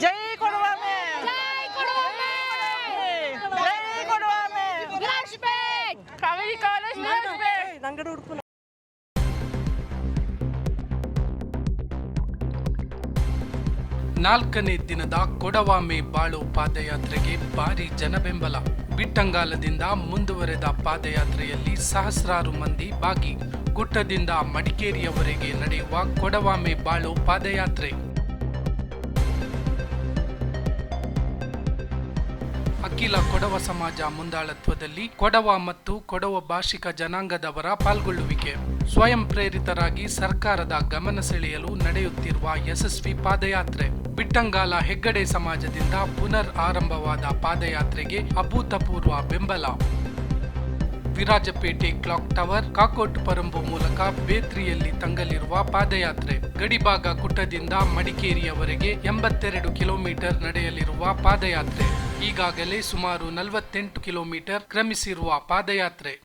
ಜೈ ಕೊಡುವಮೆ. ಜೈ ಕೊಡುವಮೆ. ನಂಗಡ ನಾಲ್ಕನೇ ದಿನದ ಕೊಡವಾಮೆ ಬಾಳು ಪಾದಯಾತ್ರೆಗೆ ಭಾರಿ ಜನಬೆಂಬಲ. ಬಿಟ್ಟಂಗಾಲದಿಂದ ಮುಂದುವರೆದ ಪಾದಯಾತ್ರೆಯಲ್ಲಿ ಸಹಸ್ರಾರು ಮಂದಿ ಭಾಗಿ. ಗುಟ್ಟದಿಂದ ಮಡಿಕೇರಿಯವರೆಗೆ ನಡೆಯುವ ಕೊಡವಾಮೆ ಬಾಳು ಪಾದಯಾತ್ರೆ. ಅಖಿಲ ಕೊಡವ ಸಮಾಜ ಮುಂದಾಳತ್ವದಲ್ಲಿ ಕೊಡವ ಮತ್ತು ಕೊಡವ ಭಾಷಿಕ ಜನಾಂಗದವರ ಪಾಲ್ಗೊಳ್ಳುವಿಕೆ. ಸ್ವಯಂ ಪ್ರೇರಿತರಾಗಿ ಸರ್ಕಾರದ ಗಮನ ಸೆಳೆಯಲು ನಡೆಯುತ್ತಿರುವ ಯಶಸ್ವಿ ಪಾದಯಾತ್ರೆ. ಬಿಟ್ಟಂಗಾಲ ಹೆಗ್ಗಡೆ ಸಮಾಜದಿಂದ ಪುನರ್ ಆರಂಭವಾದ ಪಾದಯಾತ್ರೆಗೆ ಅಭೂತಪೂರ್ವ ಬೆಂಬಲ. Virajpet clock tower, Kakotparambu ಮೂಲಕ ಬೇತ್ರಿಯಲ್ಲಿ ತಂಗಲಿರುವ ಪಾದಯಾತ್ರೆ. ಗಡಿಭಾಗ ಕುಟ್ಟದಿಂದ ಮಡಿಕೇರಿಯವರೆಗೆ ಎಂಬತ್ತೆರಡು ಕಿಲೋಮೀಟರ್ ನಡೆಯಲಿರುವ ಪಾದಯಾತ್ರೆ. ಈಗಾಗಲೇ ಸುಮಾರು ನಲವತ್ತೆಂಟು ಕಿಲೋಮೀಟರ್ ಕ್ರಮಿಸಿರುವ ಪಾದಯಾತ್ರೆ.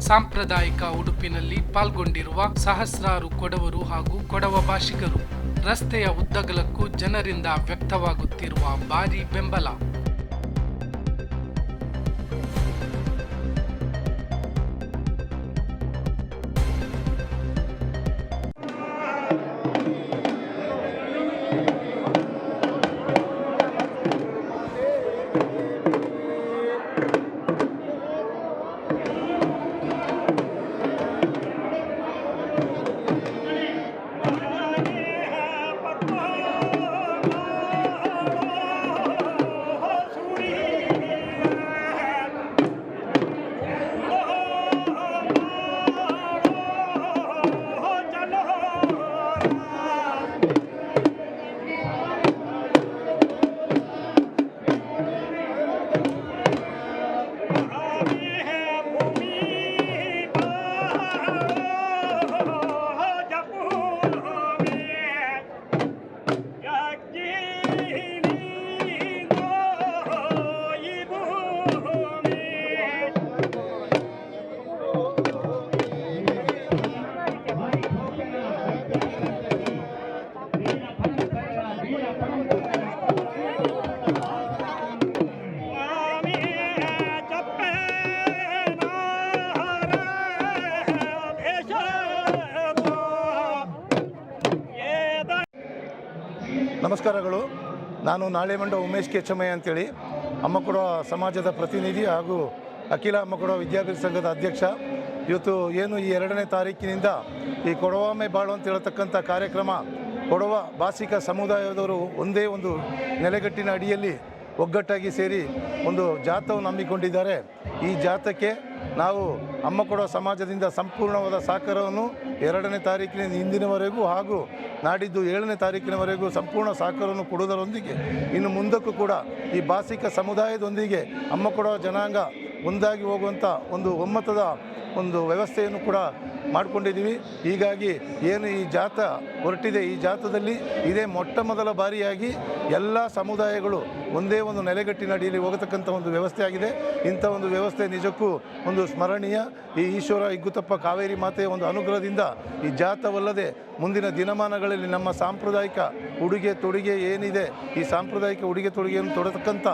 ಸಾಂಪ್ರದಾಯಿಕ ಉಡುಪಿನಲ್ಲಿ ಪಾಲ್ಗೊಂಡಿರುವ ಸಹಸ್ರಾರು ಕೊಡವರು ಹಾಗೂ ಕೊಡವ ಭಾಷಿಕರು. ರಸ್ತೆಯ ಉದ್ದಗಲಕ್ಕೂ ಜನರಿಂದ ವ್ಯಕ್ತವಾಗುತ್ತಿರುವ ಭಾರೀ ಬೆಂಬಲ. ನಮಸ್ಕಾರಗಳು. ನಾನು ನಾಳೆ ಮಂಡ ಉಮೇಶ್ ಕೆಚ್ಚಮಯ್ಯ ಅಂತೇಳಿ. ಅಮ್ಮಕೊಡ ಸಮಾಜದ ಪ್ರತಿನಿಧಿ ಹಾಗೂ ಅಖಿಲ ಅಮ್ಮಕೊಡ ವಿದ್ಯಾರ್ಥಿ ಸಂಘದ ಅಧ್ಯಕ್ಷ. ಇವತ್ತು ಏನು ಈ ಎರಡನೇ ತಾರೀಕಿನಿಂದ ಈ ಕೊಡವಾಮೆ ಬಾಳು ಅಂತ ಹೇಳ್ತಕ್ಕಂಥ ಕಾರ್ಯಕ್ರಮ ಕೊಡವ ಭಾಷಿಕ ಸಮುದಾಯದವರು ಒಂದೇ ಒಂದು ನೆಲೆಗಟ್ಟಿನ ಅಡಿಯಲ್ಲಿ ಒಗ್ಗಟ್ಟಾಗಿ ಸೇರಿ ಒಂದು ಜಾಥವನ್ನು ಹಮ್ಮಿಕೊಂಡಿದ್ದಾರೆ. ಈ ಜಾಥಕ್ಕೆ ನಾವು ಅಮ್ಮ ಕೊಡೋ ಸಮಾಜದಿಂದ ಸಂಪೂರ್ಣವಾದ ಸಹಕಾರವನ್ನು ಎರಡನೇ ತಾರೀಕಿನ ಹಿಂದಿನವರೆಗೂ ಹಾಗೂ ನಾಡಿದ್ದು ಏಳನೇ ತಾರೀಕಿನವರೆಗೂ ಸಂಪೂರ್ಣ ಸಹಕಾರವನ್ನು ಕೊಡುವುದರೊಂದಿಗೆ ಇನ್ನು ಮುಂದಕ್ಕೂ ಕೂಡ ಈ ಭಾಷಿಕ ಸಮುದಾಯದೊಂದಿಗೆ ಅಮ್ಮ ಕೊಡೋ ಜನಾಂಗ ಒಂದಾಗಿ ಹೋಗುವಂಥ ಒಂದು ಒಮ್ಮತದ ಒಂದು ವ್ಯವಸ್ಥೆಯನ್ನು ಕೂಡ ಮಾಡಿಕೊಂಡಿದ್ದೀವಿ. ಹೀಗಾಗಿ ಏನು ಈ ಜಾತ ಹೊರಟಿದೆ, ಈ ಜಾತದಲ್ಲಿ ಇದೇ ಮೊಟ್ಟ ಮೊದಲ ಬಾರಿಯಾಗಿ ಎಲ್ಲ ಸಮುದಾಯಗಳು ಒಂದೇ ಒಂದು ನೆಲೆಗಟ್ಟಿನ ಅಡಿಯಲ್ಲಿ ಹೋಗತಕ್ಕಂಥ ಒಂದು ವ್ಯವಸ್ಥೆ ಆಗಿದೆ. ಇಂಥ ಒಂದು ವ್ಯವಸ್ಥೆ ನಿಜಕ್ಕೂ ಒಂದು ಸ್ಮರಣೀಯ. ಈ ಈಶ್ವರ ಇಗ್ಗುತಪ್ಪ ಕಾವೇರಿ ಮಾತೆಯ ಒಂದು ಅನುಗ್ರಹದಿಂದ ಈ ಜಾತವಲ್ಲದೆ ಮುಂದಿನ ದಿನಮಾನಗಳಲ್ಲಿ ನಮ್ಮ ಸಾಂಪ್ರದಾಯಿಕ ಉಡುಗೆ ತೊಡುಗೆ ಏನಿದೆ, ಈ ಸಾಂಪ್ರದಾಯಿಕ ಉಡುಗೆ ತೊಡುಗೆಯನ್ನು ತೊಡತಕ್ಕಂಥ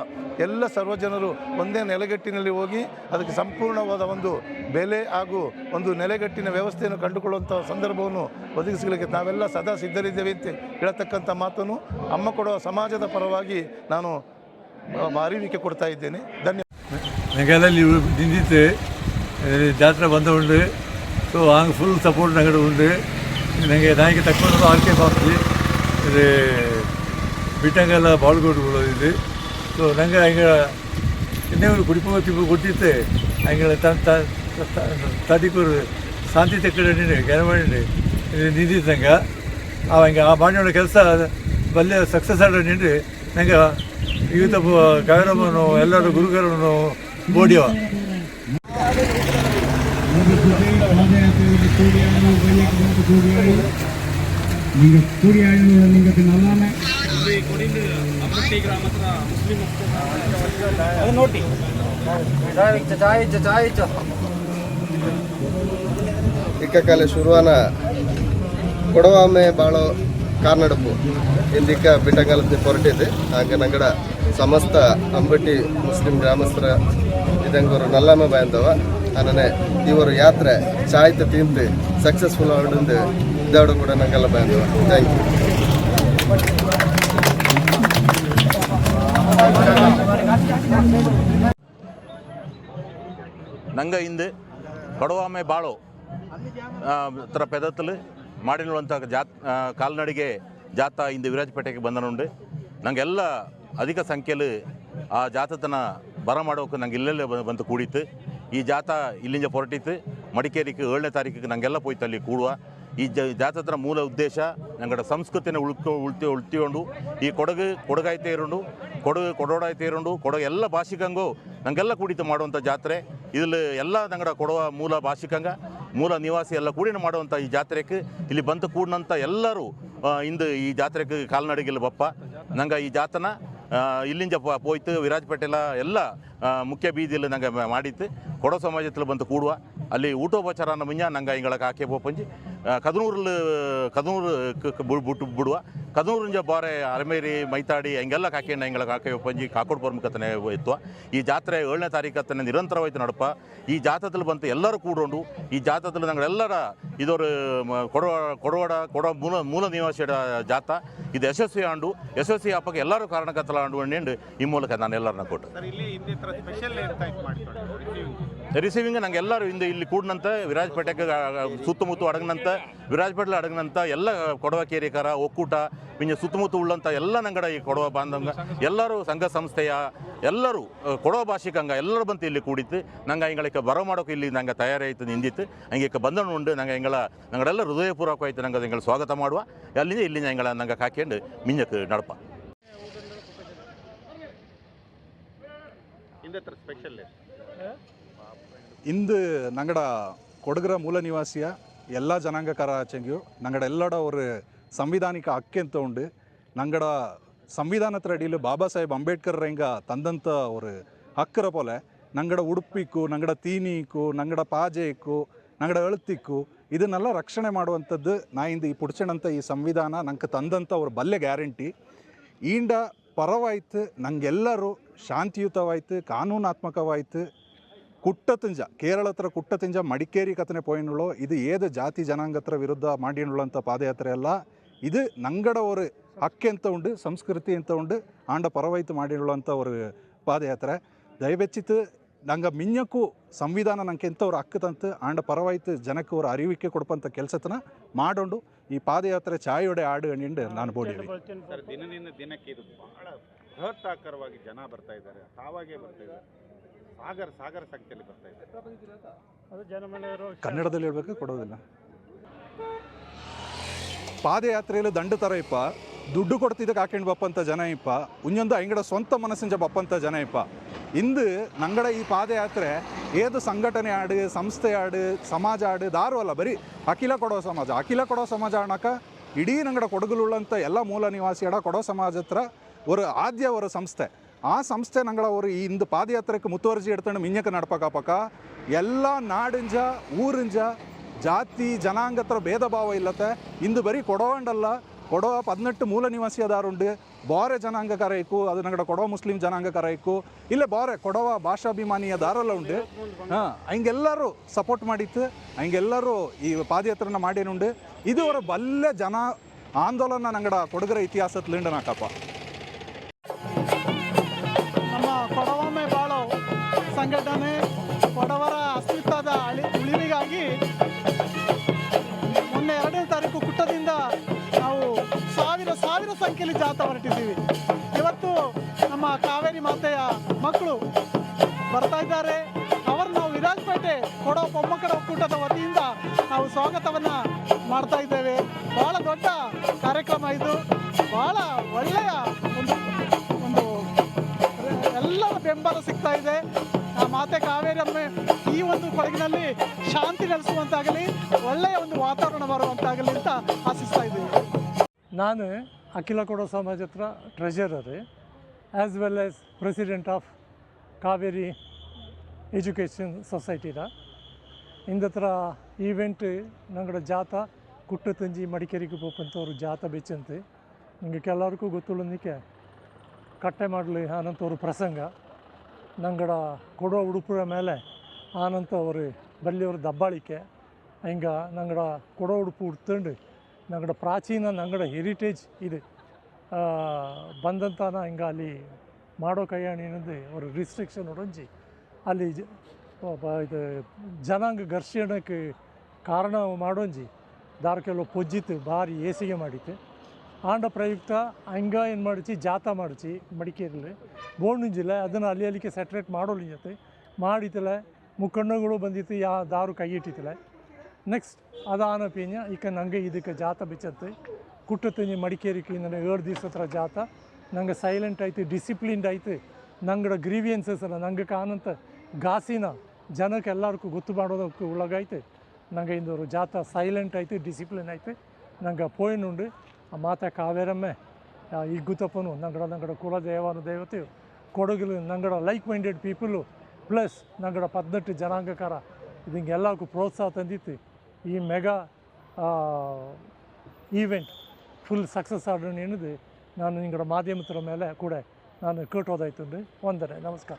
ಎಲ್ಲ ಸರ್ವಜನರು ಒಂದೇ ನೆಲೆಗಟ್ಟಿನಲ್ಲಿ ಹೋಗಿ ಅದಕ್ಕೆ ಸಂಪೂರ್ಣವಾದ ಒಂದು ಬೆಲೆ ಹಾಗೂ ಒಂದು ನೆಲೆಗಟ್ಟಿನ ವ್ಯವಸ್ಥೆಯನ್ನು ಕಂಡುಕೊಳ್ಳುವಂಥ ಸಂದರ್ಭವನ್ನು ಒದಗಿಸಲಿಕ್ಕೆ ತಾವೆಲ್ಲ ಸದಾ ಸಿದ್ಧರಿದ್ದೇವೆ ಅಂತ ಹೇಳತಕ್ಕಂಥ ಮಾತನ್ನು ಅಮ್ಮ ಕೊಡುವ ಸಮಾಜದ ಪರವಾಗಿ ನಾನು ಅರಿವಿಕೆ ಕೊಡ್ತಾ ಇದ್ದೇನೆ. ಧನ್ಯವಾದ மெகாலயில் நிந்தித்து ಜಾತ್ರೆ ಬಂದ உண்டு ಸೊ ಹಂಗೆ ಫುಲ್ ಸಪೋರ್ಟ್ நாங்கள் உண்டு ನನಗೆ நாய்க்கு ತಕ್ಕ ஆர்கே பார்த்து ಬಿಟ್ಟಂಗೆಲ್ಲ ಬಾಳ್ಗೋಡು ಉಳೋದಿದ್ದು ಸೊ ನಂಗೆ ಹಂಗೆ ಇನ್ನೇ ಒಂದು ಕುಡಿಪು ತಿಪ್ಪ ಕೊಟ್ಟಿದ್ದೆ. ಹಂಗೆ ತಂದಿಕ್ಕೋರು ಶಾಂತಿ ತಕ್ಕಡೆ ಗೆರಮಣಿ ನಿಂದಿದ್ದಂಗೆ ಅವ ಹಂಗೆ ಆ ಮಾಡಿದ ಕೆಲಸ ಬಲ್ಲೆ ಸಕ್ಸಸ್ ಆಡ ನಿಂಡು ನಂಗೆ ಇವತ್ತು ಕಾವಿರಮ್ಮನು ಎಲ್ಲರೂ ಗುರುಗರನ್ನು ಬೋಡಿಯವ நீங்கள் கூடியாழ்ந்து நீங்கள் நல்லாமே ನೋಡಿ ಇಕ್ಕಕಾಲೆ ಶುರುವಾನ ಕೊಡವಾಮೆ ಬಾಳೋ ಕಾರ್ನಡಪು. ಇಂದಿಕ್ಕ ಬಿಟ್ಟಗಾಲದ ಹೊರಟಿದೆ ಹಾಗೆ ನಂಗಡ ಸಮಸ್ತ ಅಂಬಟ್ಟಿ ಮುಸ್ಲಿಂ ಗ್ರಾಮಸ್ಥರ ಇದಂಗವರು ನಲ್ಲಮ್ಮ ಬಾಯಂದವ. ಅನ್ನನೆ ಇವರು ಯಾತ್ರೆ ಚಾಯ್ತ ತಿಂದು ಸಕ್ಸಸ್ಫುಲ್ ಆಗಿಂದು ಇದ್ದಾಡು ಕೂಡ ನಂಗೆಲ್ಲ ಬಾಯಂದವ. ಥ್ಯಾಂಕ್ ಯು ನಂಗ ಹಿಂದೆ ಕೊಡವಾಮೆ ಬಾಳು ತರ ಮಾಡಿ ಮಾಡಿರುವಂಥ ಜಾತ್ ಕಾಲ್ನಡಿಗೆ ಜಾತ ಇಂದು ವಿರಾಜಪೇಟೆಗೆ ಬಂದನುಂಡು ನಂಗೆಲ್ಲ ಅಧಿಕ ಸಂಖ್ಯೆಯಲ್ಲಿ ಆ ಜಾತತನ ಬರ ಮಾಡೋಕೆ ನಂಗೆ ಇಲ್ಲೆಲ್ಲೇ ಬಂದು ಕೂಡಿತ್ತು. ಈ ಜಾತ ಇಲ್ಲಿಂದ ಹೊರಟಿತ್ತು. ಮಡಿಕೇರಿಗೆ ಏಳನೇ ತಾರೀಕಿಗೆ ನಂಗೆಲ್ಲ ಪೋಯ್ತು ಅಲ್ಲಿ ಕೂಡುವ. ಈ ಜ ಮೂಲ ಉದ್ದೇಶ, ನಂಗಡ ಸಂಸ್ಕೃತಿನ ಉಳ್ಕೊ, ಉಳ್ತಿ, ಉಳ್ತಿಕೊಂಡು ಈ ಕೊಡಗು, ಕೊಡಗಾಯ್ತೆ ಇರೋಂಡು ಕೊಡಗು ಕೊಡೋಡಾಯ್ ತೇರುಂಡು ಕೊಡಗು ಎಲ್ಲ ಭಾಷಿಕಂಗೋ ನಂಗೆಲ್ಲ ಕೂಡಿತು ಮಾಡುವಂಥ ಜಾತ್ರೆ. ಇಲ್ಲಿ ಎಲ್ಲ ನಂಗಡ ಕೊಡುವ ಮೂಲ ಭಾಷಿಕಂಗ, ಮೂಲ ನಿವಾಸಿ ಎಲ್ಲ ಕೂಡಿನ ಮಾಡುವಂಥ ಈ ಜಾತ್ರೆಗೆ ಇಲ್ಲಿ ಬಂತು ಕೂಡಿನಂಥ ಎಲ್ಲರೂ ಇಂದು ಈ ಜಾತ್ರೆಗೆ ಕಾಲ್ನಡಿಗಿಲ್ಲ ಬಪ್ಪ. ನಂಗೆ ಈ ಜಾತನ ಇಲ್ಲಿಂದ ಪೋಯ್ತು ವಿರಾಜಪೇಟೆಲ್ಲ ಎಲ್ಲ ಮುಖ್ಯ ಬೀದಿಯಲ್ಲಿ ನಂಗೆ ಮಾಡಿತ್ತು. ಕೊಡೋ ಸಮಾಜದಲ್ಲಿ ಬಂತು ಕೂಡುವ. ಅಲ್ಲಿ ಊಟೋಪಚಾರನ ಮುಂಜ ನಂಗೆ ಹಿಂಗಳಕ್ಕೆ ಹಾಕಿ ಪೋಪಂಜಿ ಕದನೂರಲ್ಲಿ ಕದನೂರು ಬಿಟ್ಟು ಬಿಡುವ. ಕದನೂರಿಂಜ ಬಾರೆ ಅರಮೇರಿ, ಮೈತಾಡಿ, ಹಂಗೆಲ್ಲ ಕಾಕಿಂಡ ಹೆಂಗೆಲ್ಲ ಹಾಕಿ ಪಂಜಿ ಕಾಕೋಡ್ ಬರ್ಮಕತನೆ ಇತ್ತು. ಈ ಜಾತ್ರೆ ಏಳನೇ ತಾರೀಕು ಹತ್ತನೇ ನಿರಂತರವಾಯ್ತು ನಡಪ ಈ ಜಾತದಲ್ಲಿ ಬಂತು ಎಲ್ಲರೂ ಕೂಡೊಂಡು ಈ ಜಾತದಲ್ಲಿ ನಂಗಳೆಲ್ಲರ ಇದೊರು ಮ- ಕೊಡವ ಕೊಡವಾಡ, ಕೊಡೋ ಮೂಲ ಮೂಲ ನಿವಾಸಿಯ ಜಾತ. ಇದು ಯಶಸ್ವಿ ಆಂಡು, ಯಶಸ್ವಿ ಹಬ್ಬಕ್ಕೆ ಎಲ್ಲರೂ ಕಾರಣಕರ್ತಲ ಆಂಡು ಅಂಡು ಈ ಮೂಲಕ ನಾನು ಎಲ್ಲರನ್ನ ಕೊಟ್ಟು ರಿಸೀವಿಂಗ್ ನಂಗೆ ಎಲ್ಲರೂ ಇಂದು ಇಲ್ಲಿ ಕೂಡಿನಂತ ವಿರಾಜಪೇಟೆಗೆ ಸುತ್ತಮುತ್ತ ಅಡಗಿನಂತ ವಿರಾಜಪೇಟೆ ಅಡಗಿನಂತ ಎಲ್ಲ ಕೊಡವ ಕೇರಿಕರ ಒಕ್ಕೂಟ ಪಿಂಜ ಸುತ್ತಮುತ್ತ ಉಳ್ಳಂತ ಎಲ್ಲ ನಂಗಡ ಈ ಕೊಡವ ಬಾಂಧವಂಗ ಎಲ್ಲರೂ ಸಂಘ ಸಂಸ್ಥೆಯ ಎಲ್ಲರೂ ಕೊಡವ ಭಾಷಿಕಂಗ ಎಲ್ಲರೂ ಬಂತು ಇಲ್ಲಿ ಕೂಡಿತ್ತು. ನಂಗೆ ಹಿಂಗಳಿಗೆ ಬರೋ ಮಾಡೋಕೆ ಇಲ್ಲಿ ನಂಗೆ ತಯಾರಾಯಿತು ನಿಂದಿತ್ತು. ಹಂಗೆ ಬಂಧನ ಉಂಡು ನಂಗೆ ಹಿಂಗಳ ನಂಗಡೆಲ್ಲ ಹೃದಯಪೂರ್ವಕವಾಯ್ತು ನಂಗೆ ಹಿಂಗಳು ಸ್ವಾಗತ ಮಾಡುವ. ಅಲ್ಲಿಂದ ಇಲ್ಲಿಂದ ಹಿಂಗಳ ನಂಗೆ ಹಾಕ್ಯಂಡು ಮಿಂಜಕ್ಕೆ ನಡಪ. ಇಂದು ನಂಗಡ ಕೊಡಗರ ಮೂಲ ನಿವಾಸಿಯ ಎಲ್ಲ ಜನಾಂಗಕಾರ ಆಚೆಂಗಿಯು ನಂಗಡ ಎಲ್ಲಡ ಅವರು ಸಂವಿಧಾನಿಕ ಹಕ್ಕೆಂತ ಉಂಡು. ನಂಗಡ ಸಂವಿಧಾನತ್ರ ಅಡಿಯಲ್ಲಿ ಬಾಬಾ ಸಾಹೇಬ್ ಅಂಬೇಡ್ಕರ್ ರಂಗ ತಂದಂಥ ಅವರು ಹಕ್ಕರ ಪೋಲೆ. ನಂಗಡ ಉಡುಪಿಕ್ಕು ನಂಗಡ ತೀನಿಕ್ಕು ನಂಗಡ ಪಾಜೆಕ್ಕು ನಂಗಡ ಅಳ್ತಿಕ್ಕು ಇದನ್ನೆಲ್ಲ ರಕ್ಷಣೆ ಮಾಡುವಂಥದ್ದು ನಾ ಇಂದು ಈ ಪುಡ್ಚಣಂಥ ಈ ಸಂವಿಧಾನ ನಂಗೆ ತಂದಂಥ ಅವ್ರ ಬಲ್ಲೆ ಗ್ಯಾರಂಟಿ. ಈಂಡ ಪರವಾಯ್ತು, ನಂಗೆಲ್ಲರೂ ಶಾಂತಿಯುತವಾಯ್ತು, ಕಾನೂನಾತ್ಮಕವಾಯ್ತು കുട്ടത്തിഞ്ച കേരളത്തിലെ കുട്ടത്തിഞ്ച ಕಥನೆ കത്തിനെ ಇದು ഇത് ಜಾತಿ ജാതി ವಿರುದ್ಧ വിരുದ್ಧ ಪಾದಯಾತ್ರೆ ಅಲ್ಲ. ಇದು ನಂಗಡವರ ಹಕ್ಕೆ ಅಂತ ಉಂಡು, ಸಂಸ್ಕೃತಿ ಅಂತ ಉಂಡು, ಆಂಡ ಪರವೈತು ಮಾಡಿಯುಳ್ಳಂಥ ಅವರು ಪಾದಯಾತ್ರೆ. ದಯವೆಚ್ಚಿತ್ತು ನಂಗೆ ಮಿನ್ನಕ್ಕೂ ಸಂವಿಧಾನ ನಂಗೆ ಎಂಥವ್ರು ಹಕ್ಕದಂತ ಆಂಡ ಪರವಾಯ್ತು ಜನಕ್ಕೆ ಅವ್ರ ಅರಿವಿಕೆ ಕೊಡಪಂತ ಕೆಲಸತನ ಮಾಡೋಂಡು. ಈ ಪಾದಯಾತ್ರೆ ಚಾಯೊಡೆ ಆಡು ಅಣ್ಣಿಂಡು ನಾನು ಬೋಡಿ ದಿನದಿಂದ ದಿನಕ್ಕೆ ಇದು ಬಹಳ ಬೃಹತ್ ಆಕಾರವಾಗಿ ಜನ ಬರ್ತಾ ಇದ್ದಾರೆ, ತಾವಾಗೇ ಬರ್ತಾ ಇದ್ದಾರೆ. ಸಾಗರ ಸಾಗರ ಸಂಖ್ಯೆಯಲ್ಲಿ ಬರ್ತಾ ಇದೆ. ಕನ್ನಡದಲ್ಲಿ ಹೇಳ್ಬೇಕು ಕೊಡೋದಿಲ್ಲ. ಪಾದಯಾತ್ರೆಯಲ್ಲಿ ದಂಡ ಥರ ಇಪ್ಪ. ದುಡ್ಡು ಕೊಡ್ತಿದ್ದಕ್ಕೆ ಹಾಕೊಂಡು ಬಪ್ಪಂತ ಜನ ಇಪ್ಪ. ಉಂಜೊಂದು ಅಂಗಡ ಸ್ವಂತ ಮನಸ್ಸಿಂದ ಬಪ್ಪಂತ ಜನ ಇಪ್ಪ. ಇಂದು ನಂಗಡ ಈ ಪಾದಯಾತ್ರೆ ಏದು ಸಂಘಟನೆ ಆಡು ಸಂಸ್ಥೆ ಆಡು ಸಮಾಜ ಆಡು ದಾರು ಅಲ್ಲ ಬರೀ ಅಖಿಲ ಕೊಡೋ ಸಮಾಜ. ಅಖಿಲ ಕೊಡೋ ಸಮಾಜ ಅನ್ನಕ ಇಡೀ ನಂಗಡ ಕೊಡಗಲುಳ್ಳಂಥ ಎಲ್ಲ ಮೂಲ ನಿವಾಸಿ ಅಡ ಕೊಡೋ ಸಮಾಜ ಹತ್ರ ಒಂದು ಆದ್ಯ ಅವರ ಸಂಸ್ಥೆ. ಆ ಸಂಸ್ಥೆ ನಂಗಳವರು ಈ ಇಂದು ಪಾದಯಾತ್ರೆಗೆ ಮುತುವರ್ಜಿ ಎಡ್ತಂಡು ಮಿಂಜಕ ನಡ್ಪಕ ಪಕ್ಕ. ಎಲ್ಲ ನಾಡಿಂಜ, ಊರಿಂಜ, ಜಾತಿ, ಜನಾಂಗತ್ರ ಭೇದ ಭಾವ ಇಲ್ಲತ್ತೆ. ಇಂದು ಬರೀ ಕೊಡವಂಡಲ್ಲ. ಕೊಡವ ಪದ್ನೆಟ್ಟು ಮೂಲ ನಿವಾಸಿಯದಾರುಂಡು ಬಾರೆ ಜನಾಂಗ ಕರೈಕು ಅದು ನಂಗಡ ಕೊಡವ ಮುಸ್ಲಿಂ ಜನಾಂಗ ಕರೈಕು ಇಲ್ಲ ಬಾರೆ ಕೊಡವ ಭಾಷಾಭಿಮಾನಿಯ ದಾರಲ್ಲ ಉಂಡು. ಹಾಂ, ಹಂಗೆಲ್ಲರೂ ಸಪೋರ್ಟ್ ಮಾಡಿತ್ತು. ಹಂಗೆಲ್ಲರೂ ಈ ಪಾದಯಾತ್ರೆನ ಮಾಡೇನುಂಡು. ಇದು ಅವರ ಬಲ್ಲೆ ಜನ ಆಂದೋಲನ ನಂಗಡ ಕೊಡಗರ ಇತಿಹಾಸದ ನಾಕಪ್ಪ ಸಾವಿರ ಜಾತ ಹೊರಟಿದ್ದೀವಿ. ಇವತ್ತು ನಮ್ಮ ಕಾವೇರಿ ಮಾತೆಯ ಮಕ್ಕಳು ಬರ್ತಾ ಇದ್ದಾರೆ. ಅವರು ನಾವು ವಿರಾಜಪೇಟೆ ಕೊಡೋ ಮೊಮ್ಮಕ್ಕಳ ಒಕ್ಕೂಟದ ವತಿಯಿಂದ ನಾವು ಸ್ವಾಗತವನ್ನು ಮಾಡ್ತಾ ಇದ್ದೇವೆ. ಬಹಳ ದೊಡ್ಡ ಕಾರ್ಯಕ್ರಮ ಇದು. ಬಹಳ ಒಳ್ಳೆಯ ಒಂದು ಒಂದು ಎಲ್ಲರ ಬೆಂಬಲ ಸಿಗ್ತಾ ಇದೆ. ಆ ಮಾತೆ ಕಾವೇರಿ ಅಮ್ಮೆ ಈ ಒಂದು ಕೊಡಗಿನಲ್ಲಿ ಶಾಂತಿ ನೆಲೆಸುವಂತಾಗಲಿ, ಒಳ್ಳೆಯ ಒಂದು ವಾತಾವರಣ ಬರುವಂತಾಗಲಿ ಅಂತ ಆಶಿಸ್ತಾ ಇದ್ದೀವಿ ನಾನು ಅಖಿಲ ಕೊಡ ಸಮಾಜ ಹತ್ರ treasurer as well as president of Kaveri education ಸೊಸೈಟಿದ ಇಂದತ್ರ ಈವೆಂಟ್ ನಂಗಡ ಜಾತ, ಕುಟ್ಟು ತಂಜಿ, ಮಡಿಕೇರಿಗೆ ಪೋಪಂತವ್ರು ಜಾತ ಬೆಚ್ಚಂತೆ. ನಿಮಗೆ ಕೆಲವರಿಗೂ ಗೊತ್ತುಳ್ಳನಿಕೆ ಕಟ್ಟೆ ಮಾಡಲಿ ಆನಂತವ್ರ ಪ್ರಸಂಗ. ನಂಗಡ ಕೊಡೋ ಉಡುಪುರ ಮೇಲೆ ಆನಂತ ಅವರು ಬಲ್ಲಿಯವ್ರ ದಬ್ಬಾಳಿಕೆ. ಹಿಂಗೆ ನಂಗಡ ಕೊಡೋ ಉಡುಪು ಉಡ್ತಂಡು ನಂಗಡ ಪ್ರಾಚೀನ, ನಂಗಡ ಹೆರಿಟೇಜ್ ಇದೆ. ಬಂದಂತಾನ ಹಿಂಗ ಅಲ್ಲಿ ಮಾಡೋ ಕೈಯಾಣಿ ಏನಂದು ಅವರು ರಿಸ್ಟ್ರಿಕ್ಷನ್ ಹೊಡಂಜಿ ಅಲ್ಲಿ ಇದು ಜನಾಂಗ ಘರ್ಷಣಕ್ಕೆ ಕಾರಣ ಮಾಡೋಂಜಿ. ದಾರ್ಕೆಲ್ಲ ಪೊಜ್ಜಿತ್ತು ಭಾರಿ ಏಸಿಗೆ ಮಾಡಿತ್ತು. ಆಂಡ ಪ್ರಯುಕ್ತ ಹಂಗ ಏನು ಮಾಡಿಸಿ ಜಾತ ಮಾಡಿಸಿ ಮಡಿಕೇರಿಲಿ. ಬೋರ್ಣಿಂಜಿಲ್ಲ ಅದನ್ನು ಅಲ್ಲಿ ಅಲ್ಲಿಗೆ ಸೆಟ್ರೇಟ್ ಮಾಡೋಲಿ ಜೊತೆ ಮಾಡಿತ್ತಲ್ಲ ಮುಖಂಡಗಳು ಬಂದಿತ್ತು, ಯಾ ದಾರು ಕೈ ಇಟ್ಟಿತ್ತಿಲ್ಲ ನೆಕ್ಸ್ಟ್ ಅದಾನ ಪೀನ್ಯ ಈಗ ನಂಗೆ ಇದಕ್ಕೆ ಜಾತ ಬಿಚ್ಚತ್ತೆ. ಕುಟ್ಟತೀನಿ ಮಡಿಕೇರಿಕೆ ನನಗೆ ಏಳು ದಿವಸ ಹತ್ರ ಜಾತ. ನಂಗೆ ಸೈಲೆಂಟ್ ಆಯ್ತು ಡಿಸಿಪ್ಲಿನ್ಡ್ ಆಯ್ತು ನಂಗಡ ಗ್ರೀವಿಯನ್ಸಸ್ ಅಲ್ಲ ನಂಗೆ ಕಾಣಂತ ಗಾಸಿನ ಜನಕ್ಕೆ ಎಲ್ಲರಿಗೂ ಗೊತ್ತು ಮಾಡೋದಕ್ಕೆ ಒಳಗಾಯ್ತು. ನಂಗೆ ಇಂದವರು ಜಾತ ಸೈಲೆಂಟ್ ಆಯ್ತು ಡಿಸಿಪ್ಲಿನ್ ಆಯ್ತು ನಂಗೆ ಪೋಯಿನ್ ಉಂಡು. ಆ ಮಾತ ಕಾವೇರಮ್ಮೆ ಈಗ ಗುತ್ತಪ್ಪನು ನಂಗಡ ನಂಗಡ ಕುಲ ದೇವಾನು ದೇವತೆ ಕೊಡಗಲು ನಂಗಡ ಲೈಕ್ ಮೈಂಡೆಡ್ ಪೀಪಲು ಪ್ಲಸ್ ನಂಗಡ ಪದ್ನೆಟ್ಟು ಜನಾಂಗಕಾರ ಇದಂಗೆ ಎಲ್ಲರಿಗೂ ಪ್ರೋತ್ಸಾಹ ತಂದಿತ್ತು. ಈ ಮೆಗಾ ಈವೆಂಟ್ ಫುಲ್ ಸಕ್ಸಸ್ ಆಡೋಣ ಏನಿದೆ, ನಾನು ನಿಂಗಡ ಮಾಧ್ಯಮದ ಮೇಲೆ ಕೂಡ ನಾನು ಕೇಟೋದಾಯ್ತು ವಂದನೆ, ನಮಸ್ಕಾರ.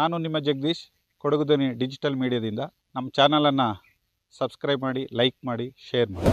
ನಾನು ನಿಮ್ಮ ಜಗದೀಶ್ ಕೊಡಗುದನಿ ಡಿಜಿಟಲ್ ಮೀಡಿಯಾದಿಂದ. ನಮ್ಮ ಚಾನಲನ್ನು ಸಬ್ಸ್ಕ್ರೈಬ್ ಮಾಡಿ, ಲೈಕ್ ಮಾಡಿ, ಶೇರ್ ಮಾಡಿ.